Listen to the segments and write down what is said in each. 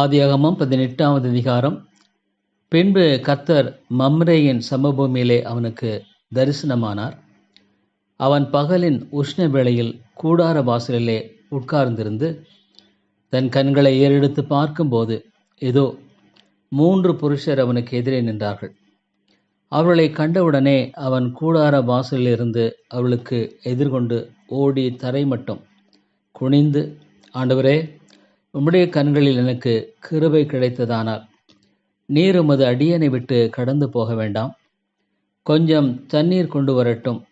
ஆதியாகமம் பதினெட்டாவது அதிகாரம். பின்பு கர்த்தர் மம்ரேயின் சமபூமியிலே அவனுக்கு தரிசனமானார். அவன் பகலின் உஷ்ண வேளையில் கூடார வாசலிலே உட்கார்ந்திருந்து தன் கண்களை ஏறெடுத்து பார்க்கும்போது இதோ மூன்று புருஷர் அவனுக்கு எதிரே நின்றார்கள். அவர்களை கண்டவுடனே அவன் கூடார வாசலிலிருந்து அவளுக்கு எதிர்கொண்டு ஓடி தரை மட்டும் குனிந்து ஆண்டவரே உம்முடைய கண்களில் எனக்கு கிருபை கிடைத்ததானால் நீர் உமது அடியனை விட்டு கடந்து போக வேண்டாம். கொஞ்சம் தண்ணீர் கொண்டு வரட்டும்.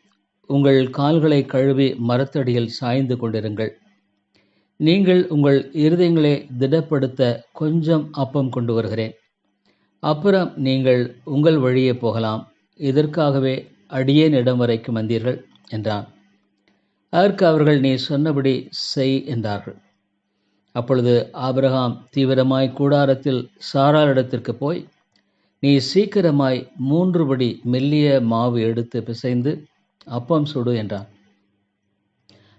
உங்கள் கால்களை கழுவி மரத்தடியில் சாய்ந்து கொண்டிருங்கள். நீங்கள் உங்கள் இருதயங்களை திடப்படுத்த கொஞ்சம் அப்பம் கொண்டு வருகிறேன். அப்புறம் நீங்கள் உங்கள் வழியே போகலாம். இதற்காகவே அடியேன் இடம் வரைக்கும் வந்தீர்கள் என்றான். அதற்கு அவர்கள் நீ சொன்னபடி செய் என்றார்கள். அப்பொழுது ஆபிரகாம் தீவிரமாய் கூடாரத்தில் சாராளிடத்திற்கு போய் நீ சீக்கிரமாய் மூன்று படி மெல்லிய மாவு எடுத்து பிசைந்து அப்பம் சுடு என்றான்.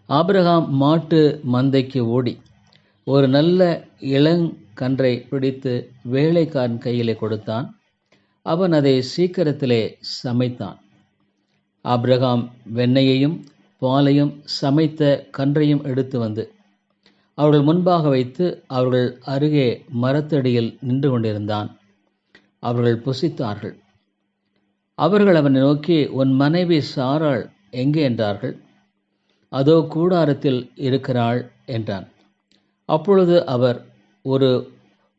ஆபிரகாம் மாட்டு மந்தைக்கு ஓடி ஒரு நல்ல இளங்கன்றை பிடித்து வேலைக்காரன் கையிலே கொடுத்தான். அவன் அதை சீக்கிரத்திலே சமைத்தான். ஆபிரகாம் வெண்ணையையும் பாலையும் சமைத்த கன்றையும் எடுத்து வந்து அவர்கள் முன்பாக வைத்து அவர்கள் அருகே மரத்தடியில் நின்று கொண்டிருந்தான். அவர்கள் புசித்தார்கள். அவர்கள் அவனை நோக்கி உன் மனைவி சாராள் எங்கே? என்றார்கள். அதோ கூடாரத்தில் இருக்கிறாள் என்றான். அப்பொழுது அவர் ஒரு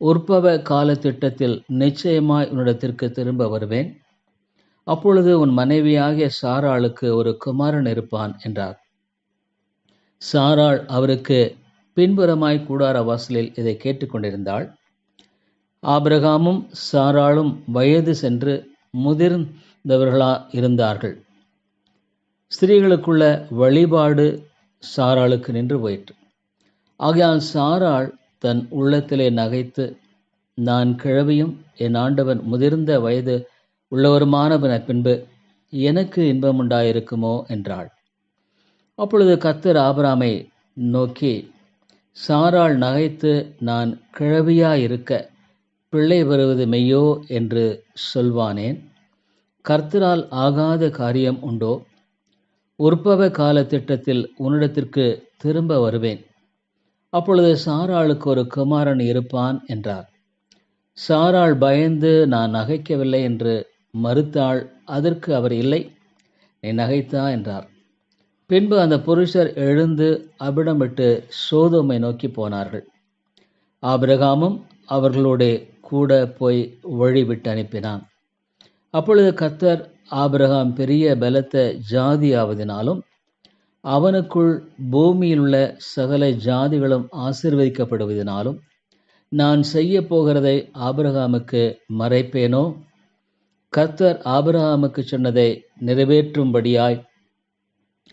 உற்பவ கால திட்டத்தில் நிச்சயமாய் உன்னிடத்திற்கு திரும்ப வருவேன். அப்பொழுது உன் மனைவியாகிய சாராளுக்கு ஒரு குமாரன் இருப்பான் என்றார். சாராள் அவருக்கு பின்புறமாய் கூடார வாசலில் இதை கேட்டுக்கொண்டிருந்தாள். ஆபிரகாமும் சாராளும் வயது சென்று முதிர்ந்தவர்களா இருந்தார்கள். ஸ்திரீகளுக்குள்ள வழிபாடு சாராளுக்கு நின்று போயிற்று. ஆகையால் சாராள் தன் உள்ளத்திலே நகைத்து நான் கிழவியும் என் ஆண்டவன் முதிர்ந்த வயது உள்ளவருமானவன பின்பு எனக்கு இன்பம் உண்டாயிருக்குமோ என்றாள். அப்பொழுது கத்தர் ஆபராமை நோக்கி சாராள் நகைத்து நான் கிழவியாயிருக்க பிள்ளை வருவது மெய்யோ என்று சொல்வானேன்? கர்த்தரால் ஆகாத காரியம் உண்டோ? உற்பவ கால திட்டத்தில் உன்னிடத்திற்கு திரும்ப வருவேன். அப்பொழுது சாராளுக்கு ஒரு குமாரன் இருப்பான் என்றார். சாராள் பயந்து நான் நகைக்கவில்லை என்று மறுத்தாள் அதற்கு அவர் இல்லை நீ நகைத்தா என்றார். பின்பு அந்த புருஷர் எழுந்து அபிடமிட்டு சோதோமை நோக்கி போனார்கள். ஆபிரகாமும் அவர்களோட கூட போய் வழி விட்டு அனுப்பினான். அப்பொழுது கத்தர் ஆபிரகாம் பெரிய பலத்த ஜாதியாவதினாலும் அவனுக்குள் பூமியில் உள்ள சகல ஜாதிகளும் ஆசிர்வதிக்கப்படுவதனாலும் நான் செய்ய போகிறதை ஆபிரகாமுக்கு மறைப்பேனோ? கர்த்தர் ஆபிரகாமுக்கு சொன்னதை நிறைவேற்றும்படியாய்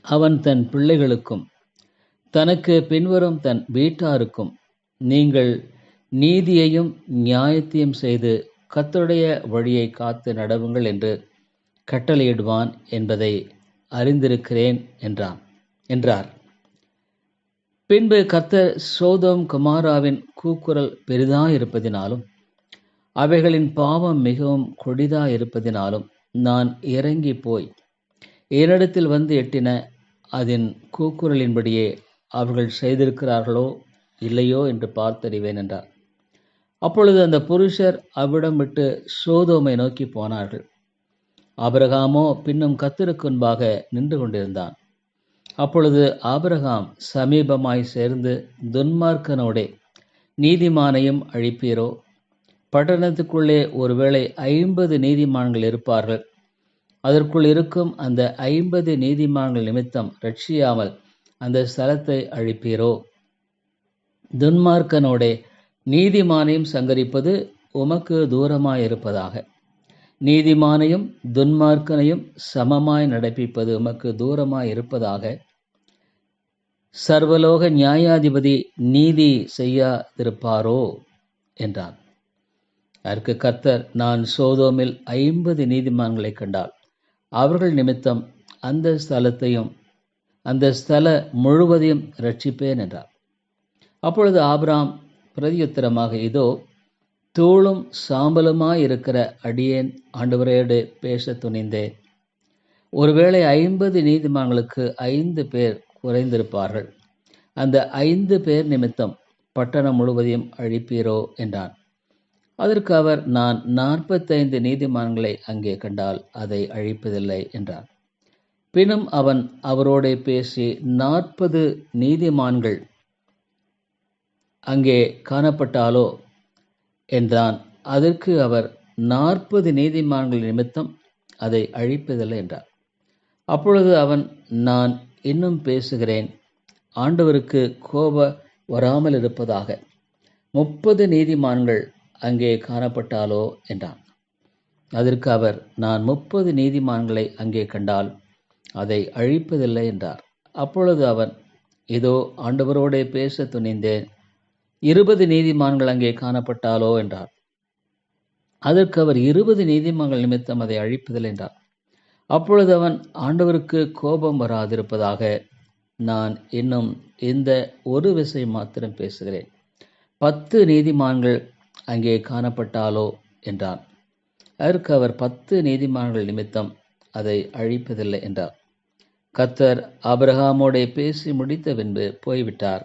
அவன் தன் பிள்ளைகளுக்கும் தனக்கு பின்வரும் தன் வீட்டாருக்கும் நீங்கள் நீதியையும் நியாயத்தையும் செய்து கத்தருடைய வழியை காத்து நடவுங்கள் என்று கட்டளையிடுவான் என்பதை அறிந்திருக்கிறேன் என்றான் என்றார். பின்பு கத்தர் சோதம் குமாராவின் கூக்குரல் பெரிதாயிருப்பதினாலும் அவைகளின் பாவம் மிகவும் கொடிதாயிருப்பதினாலும் நான் இறங்கி போய் என்னிடத்தில் வந்து எட்டின அதன் கூக்குரலின்படியே அவர்கள் செய்திருக்கிறார்களோ இல்லையோ என்று பார்த்தறிவேன் என்றார். அப்பொழுது அந்த புருஷர் அவ்விடம் விட்டு சோதோமை நோக்கி போனார்கள். ஆபரகாமோ பின்னும் கத்திருக்கு முன்பாக நின்று கொண்டிருந்தான். அப்பொழுது ஆபரகாம் சமீபமாய் சேர்ந்து துன்மார்க்கனோடே நீதிமானையும் அழிப்பீரோ? பட்டணத்துக்குள்ளே ஒருவேளை ஐம்பது நீதிமான்கள் இருப்பார்கள். அதற்குள் இருக்கும் அந்த ஐம்பது நீதிமான்கள் நிமித்தம் ரட்சியாமல் அந்த ஸ்தலத்தை அழிப்பீரோ? துன்மார்க்கனோடே நீதிமானையும் சங்கரிப்பது உமக்கு தூரமாயிருப்பதாக. நீதிமானையும் துன்மார்க்கனையும் சமமாய் நடப்பிப்பது உமக்கு தூரமாய் இருப்பதாக சர்வலோக நியாயாதிபதி நீதி செய்யாதிருப்பாரோ? என்றான். அதற்கு கர்த்தர் நான் சோதோமில் ஐம்பது நீதிமான்களை கண்டால் அவர்கள் நிமித்தம் அந்த ஸ்தலத்தையும் அந்த ஸ்தல முழுவதையும் ரட்சிப்பேன் என்றார். அப்பொழுது ஆபிராம் பிரதியுத்தரமாக இதோ தூளும் சாம்பலுமாயிருக்கிற அடியேன் ஆண்டவரையோடு பேச துணிந்தேன். ஒருவேளை ஐம்பது நீதிமான்களுக்கு ஐந்து பேர் குறைந்திருப்பார்கள். அந்த ஐந்து பேர் நிமித்தம் பட்டணம் முழுவதையும் அழிப்பீரோ? என்றான். அதற்கு அவர் நான் நாற்பத்தைந்து நீதிமான்களை அங்கே கண்டால் அதை அழிப்பதில்லை என்றார். பின்னும் அவன் அவரோடே பேசி நாற்பது நீதிமான்கள் அங்கே காணப்பட்டாலோ? என்றான். அதற்கு அவர் நாற்பது நீதிமான்கள் நிமித்தம் அதை அழிப்பதில்லை என்றார். அப்பொழுது அவன் நான் இன்னும் பேசுகிறேன். ஆண்டவருக்கு கோப வராமல் இருப்பதாக. முப்பது நீதிமான்கள் அங்கே காணப்பட்டாலோ என்றான். அதற்கு அவர் நான் முப்பது நீதிமான்களை அங்கே கண்டால் அதை அழிப்பதில்லை என்றார். அப்பொழுது அவன் இதோ ஆண்டவரோடே பேச துணிந்தேன். இருபது நீதிமான்கள் அங்கே காணப்பட்டாலோ என்றார். அதற்கு அவர் இருபது நீதிமான்கள் நிமித்தம் அதை அழிப்பதில்லை என்றார். அப்பொழுது அவன் ஆண்டவருக்கு கோபம் வராதிருப்பதாக நான் இன்னும் இந்த ஒரு விஷயம் மாத்திரம் பேசுகிறேன். பத்து நீதிமான்கள் அங்கே காணப்பட்டாலோ என்றான். அதற்கு அவர் பத்து நீதிமான்கள் நிமித்தம் அதை அழிப்பதில்லை என்றார். கத்தர் ஆபிரகாமோடே பேசி முடித்த பின்பு போய்விட்டார்.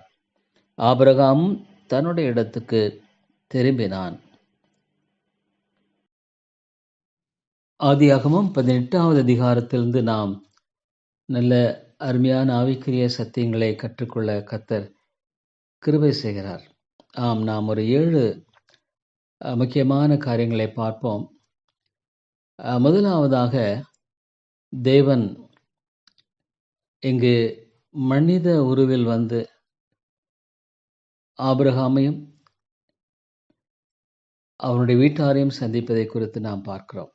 ஆபிரகாமும் தன்னுடைய இடத்துக்கு திரும்பினான். ஆதியாகமும் பதினெட்டாவது அதிகாரத்திலிருந்து நாம் நல்ல அருமையான ஆவிக்குரிய சத்தியங்களை கற்றுக்கொள்ள கத்தர் கிருபை செய்கிறார். ஆம் நாம் ஒரு ஏழு முக்கியமான காரியங்களை பார்ப்போம். முதலாவதாக தேவன் இங்கு மனித உருவில் வந்து ஆபிரகாமையும் அவனுடைய வீட்டாரையும் சந்திப்பதை குறித்து நாம் பார்க்கிறோம்.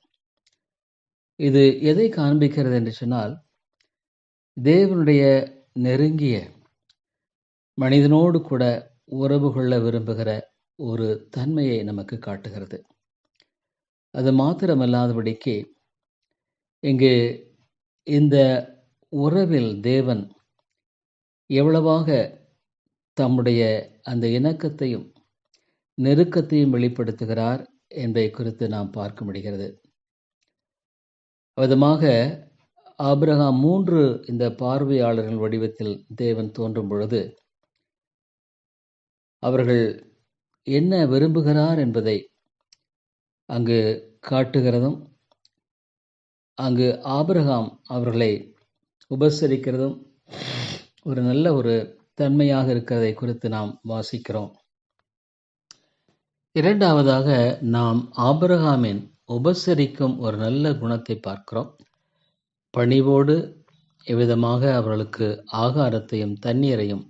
இது எதை காண்பிக்கிறது என்று சொன்னால் தேவனுடைய நெருங்கிய மனிதனோடு கூட உறவு கொள்ள விரும்புகிற ஒரு தன்மையை நமக்கு காட்டுகிறது. அது மாத்திரமல்லாதபடிக்கு இங்கு இந்த உறவில் தேவன் எவ்வளவாக தம்முடைய அந்த இணக்கத்தையும் நெருக்கத்தையும் வெளிப்படுத்துகிறார் என்பதை குறித்து நாம் பார்க்க முடிகிறது. விதமாக ஆபிரகாம் மூன்று இந்த பார்வையாளர்கள் வடிவத்தில் தேவன் தோன்றும் பொழுது அவர்கள் என்ன விரும்புகிறார் என்பதை அங்கு காட்டுகிறதும் அங்கு ஆபிரகாம் அவர்களை உபசரிக்கிறதும் ஒரு நல்ல ஒரு தன்மையாக இருக்கிறதை குறித்து நாம் வாசிக்கிறோம். இரண்டாவதாக நாம் ஆபிரகாமின் உபசரிக்கும் ஒரு நல்ல குணத்தை பார்க்கிறோம். பணிவோடு எவ்விதமாக அவர்களுக்கு ஆகாரத்தையும் தண்ணீரையும்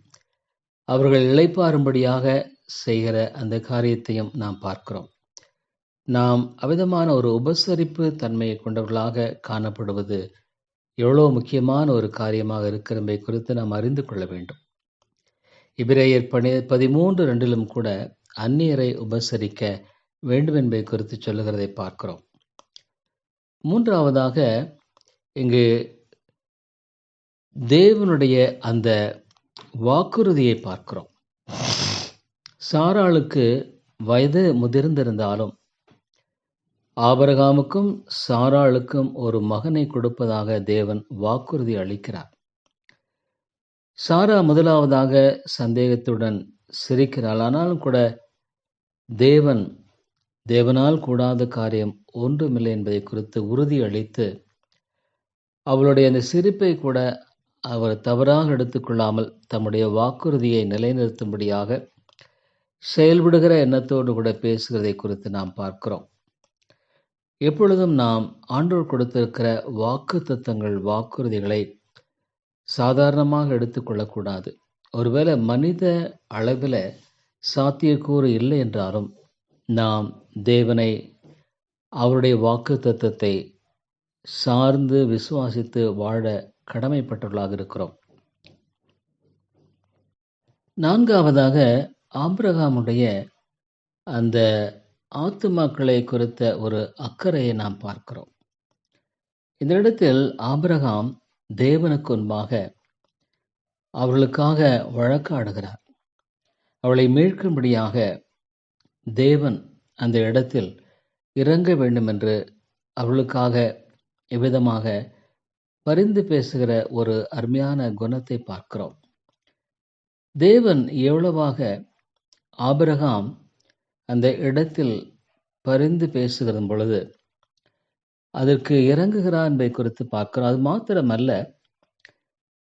அவர்கள் இழைப்பாரும்படியாக செய்கிற அந்த காரியத்தையும் நாம் பார்க்கிறோம். நாம் அவ்விதமான ஒரு உபசரிப்பு தன்மையை கொண்டவர்களாக காணப்படுவது எவ்வளோ முக்கியமான ஒரு காரியமாக இருக்கிறதை குறித்து நாம் அறிந்து கொள்ள வேண்டும். இபிரேயர் பனி பதிமூன்று ரெண்டிலும் கூட அந்நியரை உபசரிக்க வேண்டும் என்பதை குறித்து சொல்லுகிறதை பார்க்கிறோம். மூன்றாவதாக இங்கு தேவனுடைய அந்த வாக்குறுதியை பார்க்கிறோம். சாராளுக்கு வயது முதிர்ந்திருந்தாலும் ஆபரகாமுக்கும் சாராளுக்கும் ஒரு மகனை கொடுப்பதாக தேவன் வாக்குறுதி அளிக்கிறார். சாரா முதலாவதாக சந்தேகத்துடன் சிரிக்கிறாள். ஆனாலும் கூட தேவன் தேவனால் கூடாத காரியம் ஒன்றுமில்லை என்பதை குறித்து உறுதி அளித்து அவளுடைய அந்த சிரிப்பை கூட அவர் தவறாக எடுத்துக்கொள்ளாமல் தம்முடைய வாக்குறுதியை நிலைநிறுத்தும்படியாக செயல்படுகிற எண்ணத்தோடு கூட பேசுகிறதை குறித்து நாம் பார்க்கிறோம். எப்பொழுதும் நாம் ஆண்டோர் கொடுத்திருக்கிற வாக்கு தத்தங்கள் வாக்குறுதிகளை சாதாரணமாக எடுத்துக்கொள்ளக்கூடாது ஒருவேளை மனித அளவில் சாத்தியக்கூறு இல்லை என்றாலும் நாம் தேவனை அவருடைய வாக்கு தத்தத்தை சார்ந்து விசுவாசித்து வாழ கடமைப்பட்டவர்களாக இருக்கிறோம். நான்காவதாக ஆபிரகாமுடைய அந்த ஆத்துமாக்களை குறித்த ஒரு அக்கறையை நாம் பார்க்கிறோம். இந்த இடத்தில் ஆபிரகாம் தேவனுக்கு முன்பாக அவர்களுக்காக வழக்காடுகிறார். அவளை மீட்கும்படியாக தேவன் அந்த இடத்தில் இறங்க வேண்டும் என்று அவளுக்காக இவ்விதமாக பரிந்து பேசுகிற ஒரு அருமையான குணத்தை பார்க்கிறோம். தேவன் எவ்வளவாக ஆபிரகாம் அந்த இடத்தில் பரிந்து பேசுகிற பொழுது அதற்கு இறங்குகிறார் என்பதை குறித்து பார்க்கிறோம். அது மாத்திரமல்ல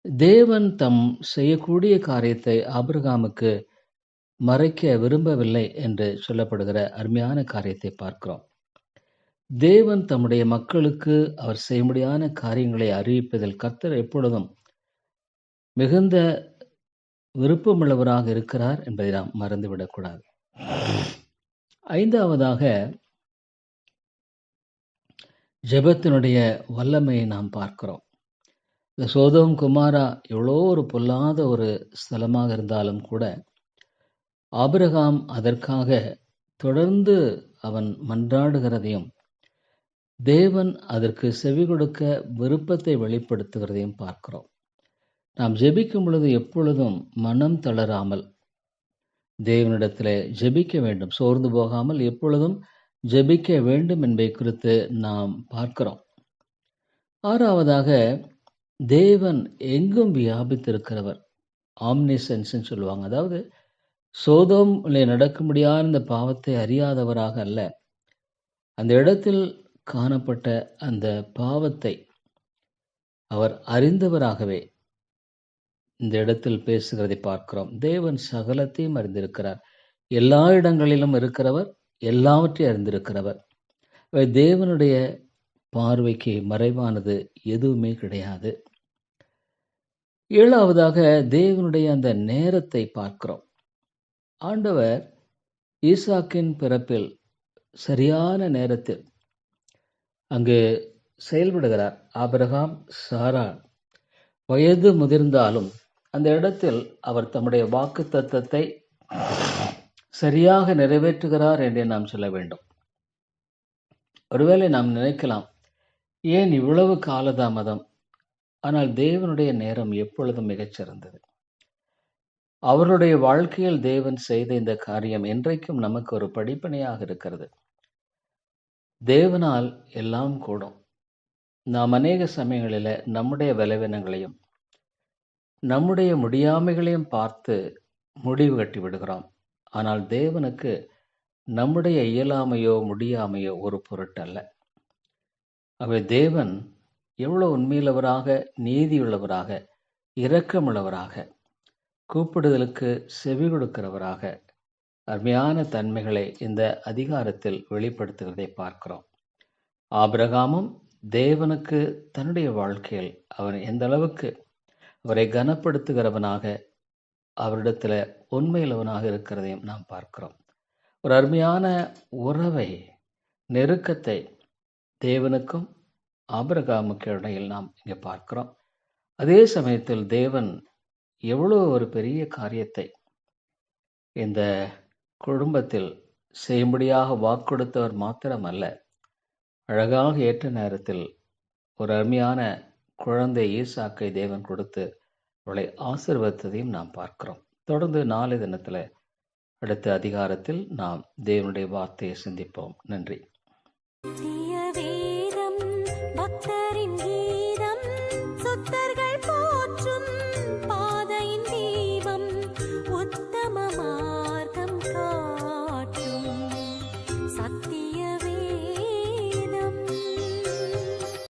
தேவன் தம் செய்யக்கூடிய காரியத்தை ஆபிரகாமுக்கு மறைக்க விரும்பவில்லை என்று சொல்லப்படுகிற அருமையான காரியத்தை பார்க்கிறோம். தேவன் தம்முடைய மக்களுக்கு அவர் செய்ய முடியான காரியங்களை அறிவிப்பதில் கர்த்தர் எப்பொழுதும் மிகுந்த விருப்பமுள்ளவராக இருக்கிறார் என்பதை நாம் மறந்துவிடக்கூடாது. ஐந்தாவதாக ஜெபத்தினுடைய வல்லமையை நாம் பார்க்கிறோம். இந்த சோதம் குமாரா எவ்வளோ ஒரு பொல்லாத ஒரு ஸ்தலமாக இருந்தாலும் கூட ஆபிரகாம் அதற்காக தொடர்ந்து அவன் மன்றாடுகிறதையும் தேவன் அதற்கு செவி கொடுக்க விருப்பத்தை வெளிப்படுத்துகிறதையும் பார்க்கிறோம். நாம் ஜெபிக்கும் பொழுது எப்பொழுதும் மனம் தளராமல் தேவனிடத்தில் ஜெபிக்க வேண்டும். சோர்ந்து போகாமல் எப்பொழுதும் ஜெபிக்க வேண்டும் என்பதை குறித்து நாம் பார்க்கிறோம். ஆறாவதாக தேவன் எங்கும் வியாபித்திருக்கிறவர். ஆம்னிசென்ஸ் சொல்லுவாங்க. அதாவது சோதோம்ல நடக்க முடியாத இந்த பாவத்தை அறியாதவராக அல்ல. அந்த இடத்தில் காணப்பட்ட அந்த பாவத்தை அவர் அறிந்தவராகவே இந்த இடத்தில் பேசுகிறதை பார்க்கிறோம். தேவன் சகலத்தையும் அறிந்திருக்கிறார். எல்லா இடங்களிலும் இருக்கிறவர் எல்லாவற்றையும் அறிந்திருக்கிறவர். தேவனுடைய பார்வைக்கு மறைவானது எதுவுமே கிடையாது. ஏழாவதாக தேவனுடைய அந்த நேரத்தை பார்க்கிறோம். ஆண்டவர் ஈசாக்கின் பிறப்பில் சரியான நேரத்தில் அங்கு செயல்படுகிறார். ஆபிரகாம் சாரா வயது முதிர்ந்தாலும் அந்த இடத்தில் அவர் தம்முடைய வாக்கு தத்தத்தை சரியாக நிறைவேற்றுகிறார் என்றே நாம் சொல்ல வேண்டும். ஒருவேளை நாம் நினைக்கலாம் ஏன் இவ்வளவு காலதாமதம்? ஆனால் தேவனுடைய நேரம் எப்பொழுதும் மிகச்சிறந்தது அவருடைய வாழ்க்கையில் தேவன் செய்த இந்த காரியம் என்றைக்கும் நமக்கு ஒரு படிப்பனையாக இருக்கிறது. தேவனால் எல்லாம் கூடும். நாம் அநேக சமயங்களில் நம்முடைய பலவீனங்களையும் நம்முடைய முடியாமைகளையும் பார்த்து முடிவு கட்டி விடுகிறோம் ஆனால் தேவனுக்கு நம்முடைய இயலாமையோ முடியாமையோ ஒரு பொருட்டல்ல. அவை தேவன் எவ்வளோ உண்மையுள்ளவராக நீதியுள்ளவராக இரக்கமுள்ளவராக கூப்பிடுதலுக்கு செவி கொடுக்கிறவராக அருமையான தன்மைகளை இந்த அதிகாரத்தில் வெளிப்படுத்துகிறதை பார்க்கிறோம். ஆபிரகாமும் தேவனுக்கு தன்னுடைய வாழ்க்கையில் அவன் எந்த அளவுக்கு அவரை கனப்படுத்துகிறவனாக அவரிடத்தில் உண்மையிலவனாக இருக்கிறதையும் நாம் பார்க்கிறோம். ஒரு அருமையான உறவை நெருக்கத்தை தேவனுக்கும் ஆபிரகாமுக்கு இடையில் நாம் இங்கே பார்க்கிறோம். அதே சமயத்தில் தேவன் எவ்வளோ ஒரு பெரிய காரியத்தை இந்த குடும்பத்தில் செய்யும்படியாக வாக்கொடுத்தவர் மாத்திரமல்ல அழகாக ஏற்ற நேரத்தில் ஒரு அருமையான குழந்தை ஈசாக்கை தேவன் கொடுத்து அவளை ஆசிர்வதித்ததையும் நாம் பார்க்கிறோம். தொடர்ந்து நாளை தினத்தில் அடுத்த அதிகாரத்தில் நாம் தேவனுடைய வார்த்தையை சிந்திப்போம். நன்றி.